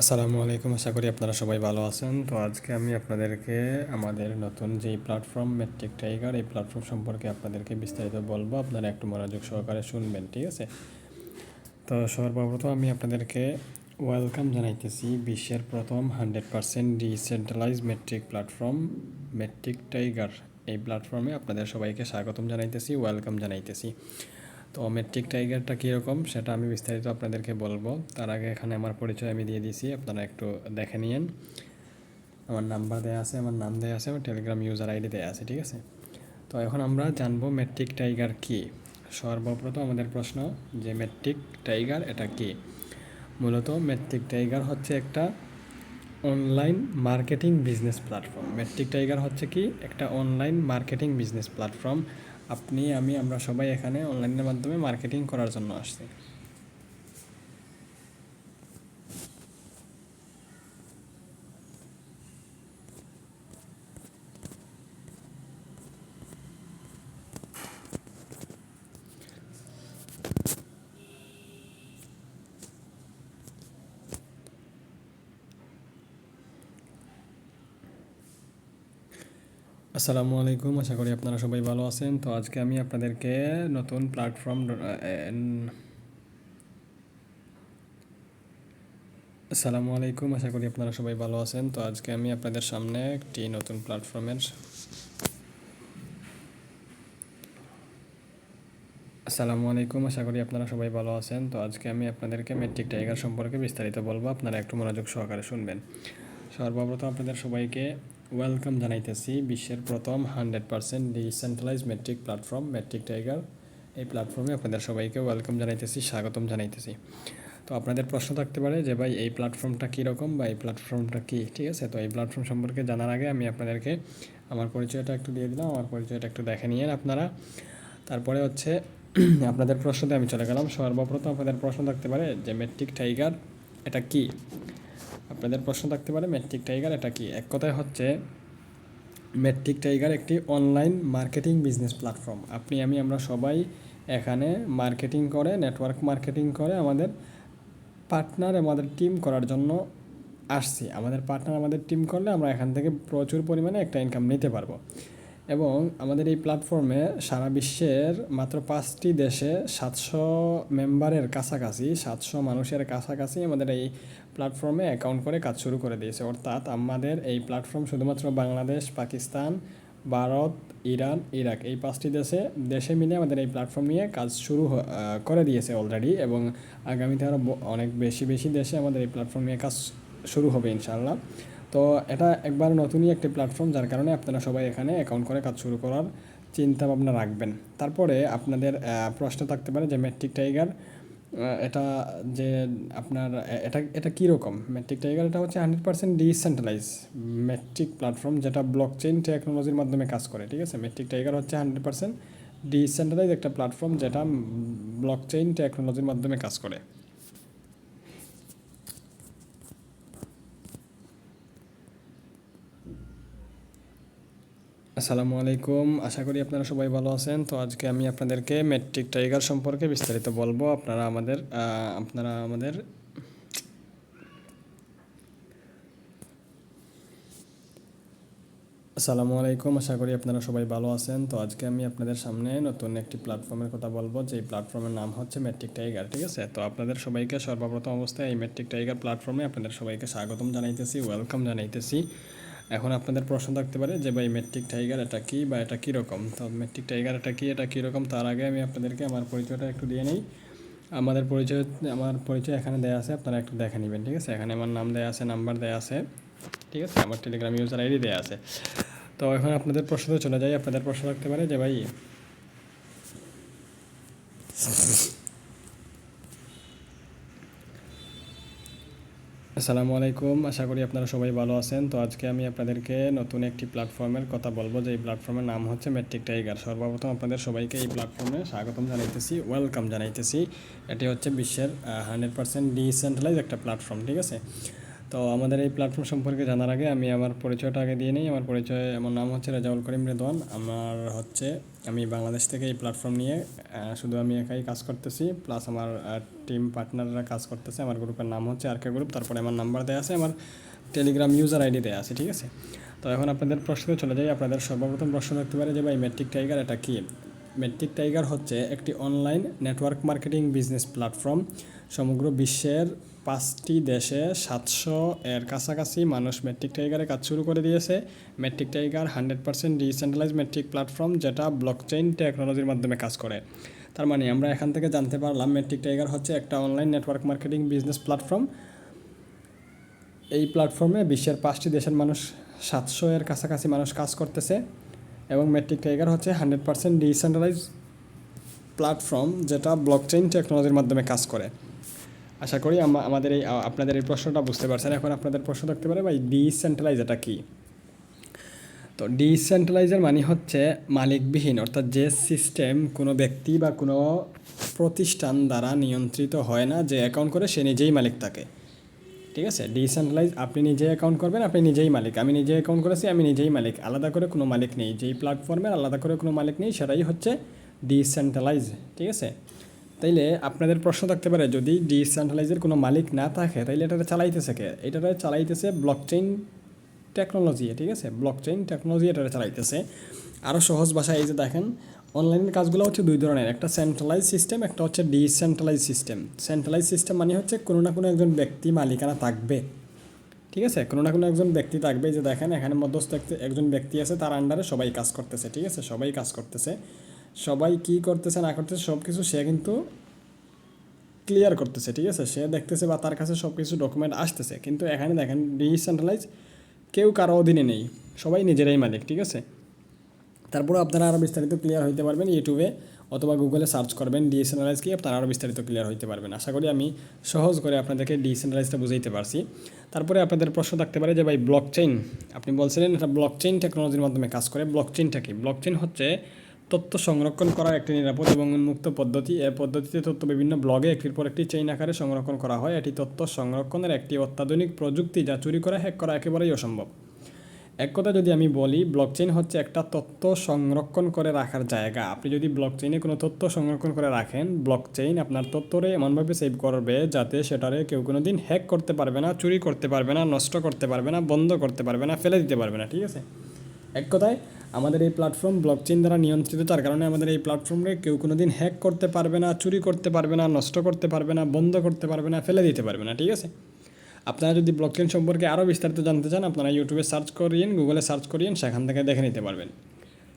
আসসালামু আলাইকুম, আশা করি আপনারা সবাই ভালো আছেন। তো আজকে আমি আপনাদেরকে আমাদের নতুন যেই প্ল্যাটফর্ম মেট্রিক টাইগার এই প্ল্যাটফর্ম সম্পর্কে আপনাদেরকে বিস্তারিত বলব। আপনারা একটু মনোযোগ সহকারে শুনবেন, ঠিক আছে? তো সর্বপ্রথম আমি আপনাদেরকে ওয়েলকাম জানাইতেছি বিশ্বের প্রথম hundred percent decentralise metric platform metric tiger এই প্ল্যাটফর্মে আপনাদের সবাইকে স্বাগতম জানাইতেছি ওয়েলকাম জানাইতেছি। তো মেট্রিক টাইগারটা কীরকম সেটা আমি বিস্তারিত আপনাদেরকে বলব। তার আগে এখানে আমার পরিচয় আমি দিয়ে দিয়েছি আপনারা একটু দেখে নিন আমার নাম্বার দেওয়া আছে, আমার নাম দেওয়া আছে, আমার টেলিগ্রাম ইউজার আইডি দেওয়া আছে, ঠিক আছে? তো এখন আমরা জানব মেট্রিক টাইগার কী? সর্বপ্রথম আমাদের প্রশ্ন যে মেট্রিক টাইগার এটা কী? মূলত মেট্রিক টাইগার হচ্ছে একটা online marketing business platform. Metric tiger হচ্ছে কি? একটা অনলাইন মার্কেটিং বিজনেস প্ল্যাটফর্ম। আপনি আমি আমরা সবাই এখানে অনলাইনের মাধ্যমে মার্কেটিং করার জন্য আসছি। আসসালামু আলাইকুম, আশা করি আপনারা সবাই ভালো আছেন। তো আজকে আমি আপনাদেরকে নতুন প্ল্যাটফর্ম আসসালামু আলাইকুম, আশা করি আপনারা সবাই ভালো আছেন। তো আজকে আমি আপনাদের সামনে একটি নতুন প্ল্যাটফর্মের আসসালামু আলাইকুম, আশা করি আপনারা সবাই ভালো আছেন। তো আজকে আমি আপনাদেরকে মেট্রিক টাইগার সম্পর্কে বিস্তারিত বলব। আপনারা একটু মনোযোগ সহকারে শুনবেন। সর্বপ্রথম আপনাদের সবাইকে ওয়েলকাম জানাইতেছি বিশ্বের প্রথম hundred percent decentralise metric platform, metric tiger. এই প্ল্যাটফর্মে আপনাদের সবাইকে ওয়েলকাম জানাইতেছি, স্বাগতম জানাইতেছি। তো আপনাদের প্রশ্ন থাকতে পারে যে, ভাই, এই প্ল্যাটফর্মটা কীরকম বা এই প্ল্যাটফর্মটা কী? ঠিক আছে? তো এই প্ল্যাটফর্ম সম্পর্কে জানার আগে আমি আপনাদেরকে আমার পরিচয়টা একটু দিয়ে দিলাম, আমার পরিচয়টা একটু দেখে নিয়েন আপনারা। তারপরে হচ্ছে, আপনাদের প্রশ্নতে আমি চলে গেলাম। সর্বপ্রথম আপনাদের প্রশ্ন থাকতে পারে যে, মেট্রিক টাইগার, এটা কী? আপনাদের প্রশ্ন থাকতে পারে মেট্রিক টাইগার এটা কি? এক কথায় হচ্ছে মেট্রিক টাইগার একটি অনলাইন মার্কেটিং বিজনেস প্ল্যাটফর্ম। আপনি, আমি, আমরা সবাই এখানে মার্কেটিং করে, নেটওয়ার্ক মার্কেটিং করে আমাদের পার্টনার, আমাদের টিম করার জন্য আসছি। আমাদের পার্টনার, আমাদের টিম করলে আমরা এখান থেকে প্রচুর পরিমাণে একটা ইনকাম নিতে পারব। এবং আমাদের এই প্ল্যাটফর্মে সারা বিশ্বের মাত্র পাঁচটি দেশে সাতশো মেম্বারের কাছাকাছি, সাতশো মানুষের কাছাকাছি আমাদের এই প্ল্যাটফর্মে অ্যাকাউন্ট করে কাজ শুরু করে দিয়েছে। অর্থাৎ আমাদের এই প্ল্যাটফর্ম শুধুমাত্র বাংলাদেশ, পাকিস্তান, ভারত, ইরান, ইরাক এই পাঁচটি দেশে দেশে মিলে আমাদের এই প্ল্যাটফর্ম নিয়ে কাজ শুরু করে দিয়েছে অলরেডি এবং আগামীতে আরও অনেক বেশি বেশি দেশে আমাদের এই প্ল্যাটফর্ম নিয়ে কাজ শুরু হবে ইনশাআল্লাহ। তো এটা একবার নতুনই একটি প্ল্যাটফর্ম যার কারণে আপনারা সবাই এখানে অ্যাকাউন্ট করে কাজ শুরু করার চিন্তা ভাবনা রাখবেন। তারপরে আপনাদের প্রশ্ন থাকতে পারে যে মেট্রিক টাইগার এটা যে আপনার এটা এটা কীরকম মেট্রিক টাইগার এটা হচ্ছে hundred percent decentralise metric platform যেটা ব্লক চেইন টেকনোলজির মাধ্যমে কাজ করে, ঠিক আছে? মেট্রিক টাইগার হচ্ছে হান্ড্রেড পার্সেন্ট ডিসেন্ট্রালাইজ একটা প্ল্যাটফর্ম যেটা ব্লক চেইন টেকনোলজির মাধ্যমে কাজ করে। আসসালামু আলাইকুম। আশা করি আপনারা সবাই ভালো আছেন। তো আজকে আমি আপনাদেরকে মেট্রিক টাইগার সম্পর্কে বিস্তারিত বলব। আপনারা আমাদের আপনারা আমাদের আসসালামু আলাইকুম। আশা করি আপনারা সবাই ভালো আছেন। তো আজকে আমি আপনাদের সামনে নতুন একটি প্ল্যাটফর্মের কথা বলব। যে প্ল্যাটফর্মের নাম হচ্ছে মেট্রিক টাইগার, ঠিক আছে? তো আপনাদের সবাইকে সর্বপ্রথম অবস্থায় এই মেট্রিক টাইগার প্ল্যাটফর্মে আপনাদের সবাইকে স্বাগতম জানাইতেছি, ওয়েলকাম জানাইতেছি। এখন আপনাদের প্রশ্ন থাকতে পারে যে ভাই মেট্রিক টাইগার এটা কী বা এটা কীরকম? তো মেট্রিক টাইগার এটা কী, এটা কীরকম? তার আগে আমি আপনাদেরকে আমার পরিচয়টা একটু দিয়ে নিই। আমাদের পরিচয়, আমার পরিচয় এখানে দেওয়া আছে, আপনারা একটু দেখে নেবেন, ঠিক আছে? এখানে আমার নাম দেওয়া আছে, নাম্বার দেওয়া আছে, ঠিক আছে? আমার টেলিগ্রাম ইউজার আইডি দেওয়া আছে। তো এখন আপনাদের প্রশ্নতে চলে যাই। আপনাদের প্রশ্ন থাকতে পারে যে ভাই আসসালামু আলাইকুম। আশা করি আপনারা সবাই ভালো আছেন। তো আজকে আমি আপনাদেরকে নতুন একটি প্ল্যাটফর্মের কথা বলব, যে এই প্ল্যাটফর্মের নাম হচ্ছে ম্যাট্রিক টাইগার সর্বপ্রথম আপনাদের সবাইকে এই প্ল্যাটফর্মে স্বাগতম জানাইতেছি ওয়েলকাম জানাইতেছি। এটি হচ্ছে বিশ্বের হান্ড্রেড পার্সেন্ট ডিসেন্ট্রালাইজ একটা প্ল্যাটফর্ম ঠিক আছে? তো আমাদের এই প্ল্যাটফর্ম সম্পর্কে জানার আগে আমি আমার পরিচয়টা আগে দিয়ে নিই। আমার পরিচয় আমার নাম হচ্ছে রেজাউল করিম রেদওয়ান। আমার হচ্ছে, আমি বাংলাদেশ থেকে এই প্ল্যাটফর্ম নিয়ে শুধু আমি একাই কাজ করতেছি প্লাস আমার টিম পার্টনাররা কাজ করতেছে। আমার গ্রুপের নাম হচ্ছে আর কে গ্রুপ তারপরে আমার নাম্বার দেওয়া আছে, আমার টেলিগ্রাম ইউজার আইডি দেওয়া আছে, ঠিক আছে? তো এখন আপনাদের প্রশ্নে চলে যাই। আপনাদের সর্বপ্রথম প্রশ্ন থাকতে পারে যে ভাই মেট্রিক টাইগার এটা কী? মেট্রিক টাইগার হচ্ছে একটি online network marketing business platform. সমগ্র বিশ্বের পাঁচটি দেশে সাতশো এর কাছাকাছি মানুষ মেট্রিক টাইগারে কাজ শুরু করে দিয়েছে। Metric tiger hundred percent decentralise metric platform যেটা ব্লকচেইন টেকনোলজির মাধ্যমে কাজ করে। তার মানে আমরা এখান থেকে জানতে পারলাম মেট্রিক টাইগার হচ্ছে একটা online network marketing business platform. এই প্ল্যাটফর্মে বিশ্বের পাঁচটি দেশের মানুষ সাতশো এর কাছাকাছি মানুষ কাজ করতেছে। এবং মেট্রিক টাইগার হচ্ছে হান্ড্রেড পার্সেন্ট ডিসেন্ট্রালাইজ প্ল্যাটফর্ম যেটা ব্লকচেইন টেকনোলজির মাধ্যমে কাজ করে। আশা করি আমাদের এই আপনাদের এই প্রশ্নটা বুঝতে পারছেন। এখন আপনাদের প্রশ্ন থাকতে পারে, ভাই ডিসেন্ট্রালাইজ এটা কী? তো ডিসেন্ট্রালাইজের মানে হচ্ছে মালিকবিহীন, অর্থাৎ যে সিস্টেম কোনো ব্যক্তি বা কোনো প্রতিষ্ঠান দ্বারা নিয়ন্ত্রিত হয় না, যে অ্যাকাউন্ট করে সে নিজেই মালিক থাকে। ঠিক আছে? ডিসেন্ট্রালাইজ আপনি নিজে অ্যাকাউন্ট করবেন, আপনি নিজেই মালিক। আমি নিজে অ্যাকাউন্ট করেছি, আমি নিজেই মালিক। আলাদা করে কোনো মালিক নেই। যেই প্ল্যাটফর্মের আলাদা করে কোনো মালিক নেই, সেটাই হচ্ছে ডিসেন্ট্রালাইজ ঠিক আছে? তাইলে আপনাদের প্রশ্ন থাকতে পারে, যদি ডিসেন্ট্রালাইজের কোনো মালিক না থাকে, তাইলে এটা চালাইতেছে কে? এটা চালাইতেছে ব্লকচেইন টেকনোলজি ঠিক আছে? ব্লকচেইন টেকনোলজি এটা চালাইতেছে। আরও সহজ ভাষায় এই যে দেখেন অনলাইনের কাজগুলো হচ্ছে দুই ধরনের, একটা সেন্ট্রালাইজ সিস্টেম একটা হচ্ছে ডিসেন্ট্রালাইজ সিস্টেম সেন্ট্রালাইজ সিস্টেম মানে হচ্ছে কোনো না কোনো একজন ব্যক্তি মালিকানা থাকবে। ঠিক আছে? কোনো না কোনো একজন ব্যক্তি থাকবে যে দেখেন, এখানে মধ্যস্থ একজন ব্যক্তি আছে, তার আন্ডারে সবাই কাজ করতেছে, ঠিক আছে? সবাই কাজ করতেছে। সবাই কি করতেছে, না করতেছে সব কিছু সে কিন্তু ক্লিয়ার করতেছে, ঠিক আছে? সে দেখতেছে বা তার কাছে সব কিছু ডকুমেন্ট আসতেছে। কিন্তু এখানে দেখেন ডিসেন্ট্রালাইজ কেউ কারও অধীনে নেই। সবাই নিজেরাই মালিক, ঠিক আছে? তারপরে আপনারা আরও বিস্তারিত ক্লিয়ার হইতে পারবেন ইউটিউবে অথবা গুগলে সার্চ করবেন ডিসেন্ট্রালাইজ কি, আপনারা আরও বিস্তারিত ক্লিয়ার হইতে পারবেন। আশা করি আমি সহজ করে আপনাদেরকে ডিসেন্ট্রালাইজটা বুঝাইতে পারছি। তারপরে আপনাদের প্রশ্ন থাকতে পারে যে ভাই ব্লক চেইন আপনি বলছিলেন এটা ব্লক চেইন টেকনোলজির মাধ্যমে কাজ করে। ব্লকচেইনটা কি? ব্লকচেইন হচ্ছে তথ্য সংরক্ষণ করার একটি নিরাপদ এবং উন্মুক্ত পদ্ধতি। এ পদ্ধতিতে তথ্য বিভিন্ন ব্লগে একটির পর একটি চেইন আকারে সংরক্ষণ করা হয়। এটি তথ্য সংরক্ষণের একটি অত্যাধুনিক প্রযুক্তি যা চুরি করা হ্যাক করা একেবারেই অসম্ভব। এক কথা যদি আমি বলি ব্লকচেইন হচ্ছে একটা তথ্য সংরক্ষণ করে রাখার জায়গা আপনি যদি ব্লকচেইনে কোনো তথ্য সংরক্ষণ করে রাখেন ব্লকচেইন আপনার তথ্যরে এমনভাবে সেভ করবে যাতে সেটারে কেউ কোনো দিন হ্যাক করতে পারবে না চুরি করতে পারবে না নষ্ট করতে পারবে না বন্ধ করতে পারবে না ফেলে দিতে পারবে না ঠিক আছে এক কথায় আমাদের এই প্ল্যাটফর্ম ব্লকচেইন দ্বারা নিয়ন্ত্রিত তার কারণে আমাদের এই প্ল্যাটফর্মে কেউ কোনো দিন হ্যাক করতে পারবে না চুরি করতে পারবে না নষ্ট করতে পারবে না বন্ধ করতে পারবে না ফেলে দিতে পারবে না ঠিক আছে আপনারা যদি ব্লকচেইন সম্পর্কে আরও বিস্তারিত জানতে চান, আপনারা ইউটিউবে সার্চ করিয়েন গুগলে সার্চ করিয়েন, সেখান থেকে দেখে নিতে পারবেন।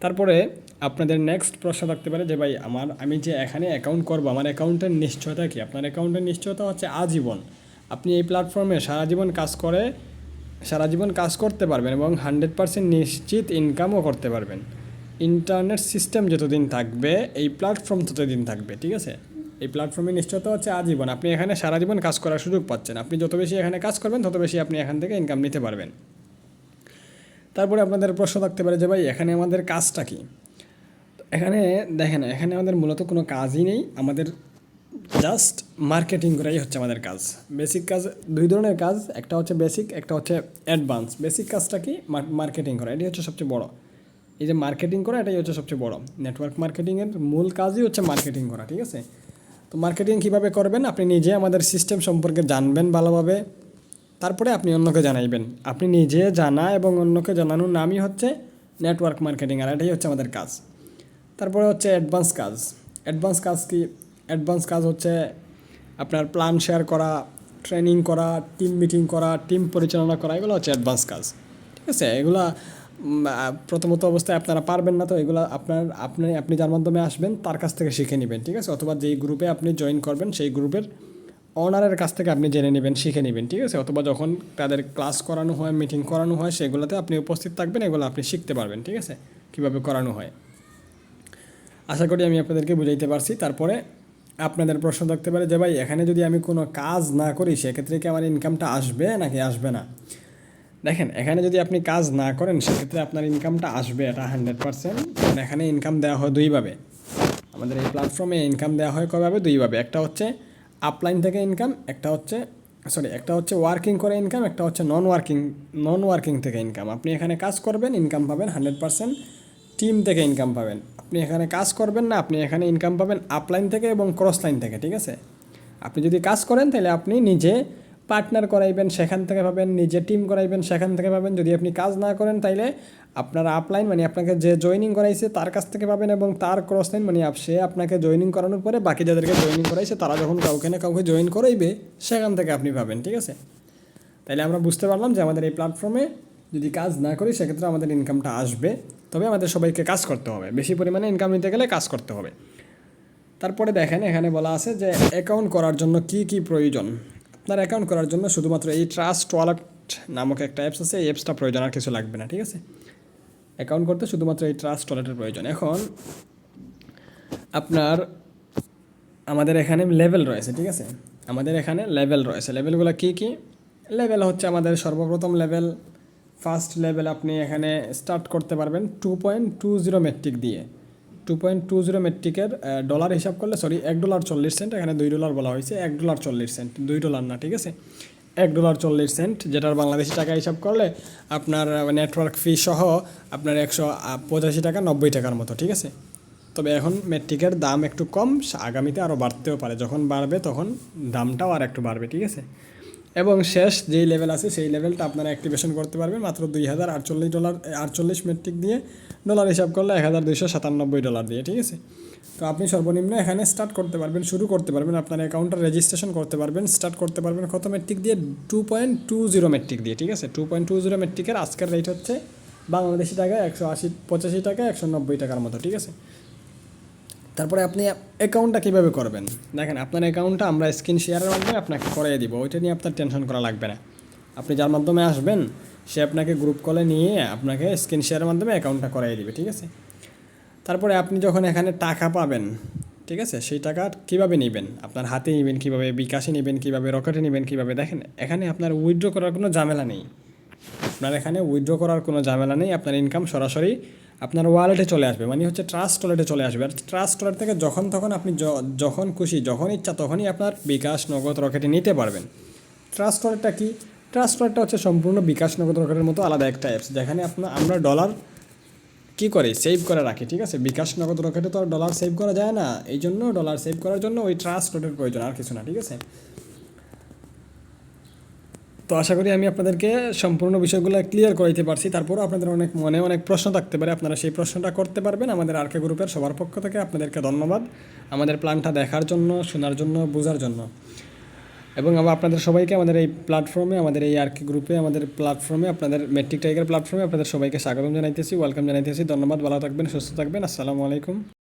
তারপরে আপনাদের নেক্সট প্রশ্ন থাকতে পারে যে, ভাই, আমার, আমি যে এখানে অ্যাকাউন্ট করব, আমার অ্যাকাউন্টের নিশ্চয়তা কি? আপনার অ্যাকাউন্টের নিশ্চয়তা হচ্ছে আজীবন। আপনি এই প্ল্যাটফর্মে সারা জীবন কাজ করে, সারা জীবন কাজ করতে পারবেন এবং হান্ড্রেড পার্সেন্ট নিশ্চিত ইনকামও করতে পারবেন। ইন্টারনেট সিস্টেম যতদিন থাকবে, এই প্ল্যাটফর্ম ততদিন থাকবে, ঠিক আছে? এই প্ল্যাটফর্মে নিশ্চয়তা হচ্ছে আজীবন। আপনি এখানে সারা জীবন কাজ করার সুযোগ পাচ্ছেন। আপনি যত বেশি এখানে কাজ করবেন, তত বেশি আপনি এখান থেকে ইনকাম নিতে পারবেন। তারপরে আপনাদের প্রশ্ন থাকতে পারে যে, ভাই, এখানে আমাদের কাজটা কি? এখানে দেখেন, এখানে আমাদের মূলত কোনো কাজই নেই। আমাদের জাস্ট মার্কেটিং করাই হচ্ছে আমাদের কাজ। বেসিক কাজ, দুই ধরনের কাজ। একটা হচ্ছে বেসিক একটা হচ্ছে অ্যাডভান্স বেসিক কাজটা কি? মার্কেটিং করা। এটি হচ্ছে সবচেয়ে বড়। এই যে মার্কেটিং করা, এটাই হচ্ছে সবচেয়ে বড়। নেটওয়ার্ক মার্কেটিংয়ের মূল কাজই হচ্ছে মার্কেটিং করা, ঠিক আছে? তো মার্কেটিং কীভাবে করবেন? আপনি নিজে আমাদের সিস্টেম সম্পর্কে জানবেন ভালোভাবে। তারপরে আপনি অন্যকে জানাইবেন। আপনি নিজে জানা এবং অন্যকে জানানোর নামই হচ্ছে নেটওয়ার্ক মার্কেটিং আর এটাই হচ্ছে আমাদের কাজ। তারপরে হচ্ছে অ্যাডভান্স কাজ। অ্যাডভান্স কাজ কি? অ্যাডভান্স কাজ হচ্ছে আপনার প্ল্যান শেয়ার করা ট্রেনিং করা টিম মিটিং করা টিম পরিচালনা করা, এগুলো হচ্ছে অ্যাডভান্স কাজ। ঠিক আছে? এগুলা প্রথমত অবস্থায় আপনারা পারবেন না তো, এগুলো আপনার, আপনি আপনি যার মাধ্যমে আসবেন, তার কাছ থেকে শিখে নেবেন, ঠিক আছে? অথবা যেই গ্রুপে আপনি জয়েন করবেন, সেই গ্রুপের অনারের কাছ থেকে আপনি জেনে নেবেন, শিখে নেবেন, ঠিক আছে? অথবা যখন তাদের ক্লাস করানো হয় মিটিং করানো হয়, সেগুলোতে আপনি উপস্থিত থাকবেন, এগুলো আপনি শিখতে পারবেন, ঠিক আছে? কীভাবে করানো হয়। আশা করি আমি আপনাদেরকে বুঝাইতে পারছি। তারপরে আপনাদের প্রশ্ন থাকতে পারে যে, ভাই, এখানে যদি আমি কোনো কাজ না করি, সেক্ষেত্রে কি আমার ইনকামটা আসবে নাকি আসবে না? দেখেন, এখানে যদি আপনি কাজ না করেন, সেক্ষেত্রে আপনার ইনকামটা আসবে এটা হান্ড্রেড পার্সেন্ট এখানে ইনকাম দেওয়া হয় দুইভাবে। আমাদের এই প্ল্যাটফর্মে ইনকাম দেওয়া হয় কয়ভাবে দুইভাবে। একটা হচ্ছে আপলাইন থেকে ইনকাম একটা হচ্ছে সরি একটা হচ্ছে ওয়ার্কিং করে ইনকাম একটা হচ্ছে নন ওয়ার্কিং নন ওয়ার্কিং থেকে ইনকাম আপনি এখানে কাজ করবেন ইনকাম পাবেন হান্ড্রেড পার্সেন্ট টিম থেকে ইনকাম পাবেন। আপনি এখানে কাজ করবেন না, আপনি এখানে ইনকাম পাবেন আপলাইন থেকে এবং ক্রস লাইন থেকে, ঠিক আছে? আপনি যদি কাজ করেন, তাহলে আপনি নিজে পার্টনার করাইবেন, সেখান থেকে পাবেন নিজে টিম করাইবেন, সেখান থেকে পাবেন। যদি আপনি কাজ না করেন, তাইলে আপনার আপলাইন মানে আপনাকে যে জয়েনিং করাইছে, তার কাছ থেকে পাবেন এবং তার ক্রস লাইন মানে সে আপনাকে জয়েনিং করানোর পরে বাকি যাদেরকে জয়েনিং করাইছে, তারা যখন কাউকে না কাউকে জয়েন করাইবে, সেখান থেকে আপনি পাবেন, ঠিক আছে? তাইলে আমরা বুঝতে পারলাম যে আমাদের এই প্ল্যাটফর্মে যদি কাজ না করি, সেক্ষেত্রে আমাদের ইনকামটা আসবে। তবে আমাদের সবাইকে কাজ করতে হবে। বেশি পরিমাণে ইনকাম নিতে গেলে কাজ করতে হবে। তারপরে দেখেন, এখানে বলা আছে যে অ্যাকাউন্ট করার জন্য কি কি প্রয়োজন? আপনার অ্যাকাউন্ট করার জন্য শুধুমাত্র এই ট্রাস্ট ওয়ালেট নামক একটা অ্যাপস আছে, এই অ্যাপসটা প্রয়োজন আর কিছু লাগবে না, ঠিক আছে? অ্যাকাউন্ট করতে শুধুমাত্র এই ট্রাস্ট ওয়ালেটের প্রয়োজন। এখন আপনার আমাদের এখানে লেভেল রয়েছে, ঠিক আছে? আমাদের এখানে লেভেল রয়েছে। লেভেলগুলো কী কী? লেভেল হচ্ছে আমাদের সর্বপ্রথম লেভেল ফার্স্ট লেভেল আপনি এখানে স্টার্ট করতে পারবেন two point two zero metric দিয়ে। টু পয়েন্ট টু জিরো মেট্রিকের ডলার হিসাব করলে সরি এক ডলার চল্লিশ সেন্ট এখানে দুই ডলার বলা হয়েছে, এক ডলার চল্লিশ সেন্ট দুই ডলার না, ঠিক আছে? এক ডলার চল্লিশ সেন্ট যেটার বাংলাদেশি টাকা হিসাব করলে আপনার নেটওয়ার্ক ফি সহ আপনার একশো পঁচাশি টাকা নব্বই টাকার মতো, ঠিক আছে? তবে এখন মেট্রিকের দাম একটু কম, আগামীতে আরও বাড়তেও পারে, যখন বাড়বে তখন দামটাও আর একটু বাড়বে, ঠিক আছে? এবং শেষ যেই লেভেল আছে, সেই লেভেলটা আপনারা অ্যাক্টিভেশন করতে পারবেন মাত্র দুই হাজার আটচল্লিশ ডলার আটচল্লিশ মেট্রিক দিয়ে ডলার হিসাব করলে এক হাজার দুইশো সাতানব্বই ডলার দিয়ে, ঠিক আছে? তো আপনি সর্বনিম্ন এখানে স্টার্ট করতে পারবেন, শুরু করতে পারবেন, আপনার অ্যাকাউন্টটা রেজিস্ট্রেশন করতে পারবেন স্টার্ট করতে পারবেন কত মেট্রিক দিয়ে? Two point two zero metric দিয়ে, ঠিক আছে? টু পয়েন্ট টু জিরো মেট্রিকের আজকের রেট হচ্ছে বাংলাদেশি টাকা একশো আশি, পঁচাশি টাকা একশো নব্বই টাকার মতো, ঠিক আছে? তারপরে আপনি অ্যাকাউন্টটা কীভাবে করবেন? দেখেন, আপনার অ্যাকাউন্টটা আমরা স্ক্রিন শেয়ারের মাধ্যমে আপনাকে করিয়ে দিব। ওইটা নিয়ে আপনার টেনশন করা লাগবে না। আপনি যার মাধ্যমে আসবেন, সে আপনাকে গ্রুপ কলে নিয়ে আপনাকে স্ক্রিন শেয়ারের মাধ্যমে অ্যাকাউন্টটা করিয়ে দিবে, ঠিক আছে? তারপরে আপনি যখন এখানে টাকা পাবেন, ঠিক আছে? সেই টাকা কীভাবে নেবেন? আপনার হাতে নেবেন কীভাবে? বিকাশে নেবেন কীভাবে? রকেটে নেবেন কীভাবে? দেখেন, এখানে আপনার উইথড্র করার কোনো ঝামেলা নেই। আপনার এখানে উইথড্র করার কোনো ঝামেলা নেই। আপনার ইনকাম সরাসরি আপনার ওয়ালেটে চলে আসবে মানে হচ্ছে ট্রাস্ট ওয়ালেটে চলে আসবে। আর ট্রাস্ট ওয়ালেট থেকে যখন তখন আপনি যখন খুশি, যখন ইচ্ছা, তখনই আপনার বিকাশ নগদ রকেটে নিতে পারবেন। ট্রাস্ট ওয়ালেটটা কি? ট্রাস্ট ওয়ালেটটা হচ্ছে সম্পূর্ণ বিকাশ নগদ রকেটের মতো আলাদা একটা অ্যাপস যেখানে আপনার আমরা ডলার কি করে? সেভ করে রাখি, ঠিক আছে? বিকাশ নগদ রকেটে তো আর ডলার সেভ করা যায় না এই জন্য ডলার সেভ করার জন্য ওই ট্রাস্ট ওয়ালেটের প্রয়োজন, আর কিছু না, ঠিক আছে? তো আশা করি আমি আপনাদেরকে সম্পূর্ণ বিষয়গুলো ক্লিয়ার করাইতে পারছি। তারপরও আপনাদের অনেক মনে অনেক প্রশ্ন থাকতে পারে। আপনারা সেই প্রশ্নটা করতে পারবেন। আমাদের আরকে গ্রুপের সবার পক্ষ থেকে আপনাদেরকে ধন্যবাদ। আমাদের প্ল্যানটা দেখার জন্য, শোনার জন্য, বোঝার জন্য। এবং আমরা আপনাদের সবাইকে আমাদের এই প্ল্যাটফর্মে আমাদের এই আরকে গ্রুপে আমাদের প্ল্যাটফর্মে আপনাদের মেট্রিক টাইগার প্ল্যাটফর্মে আপনাদের সবাইকে স্বাগতম জানাইতেছি ওয়েলকাম জানাইতেছি। ধন্যবাদ, ভালো থাকবেন, সুস্থ থাকবেন। আসসালামু আলাইকুম।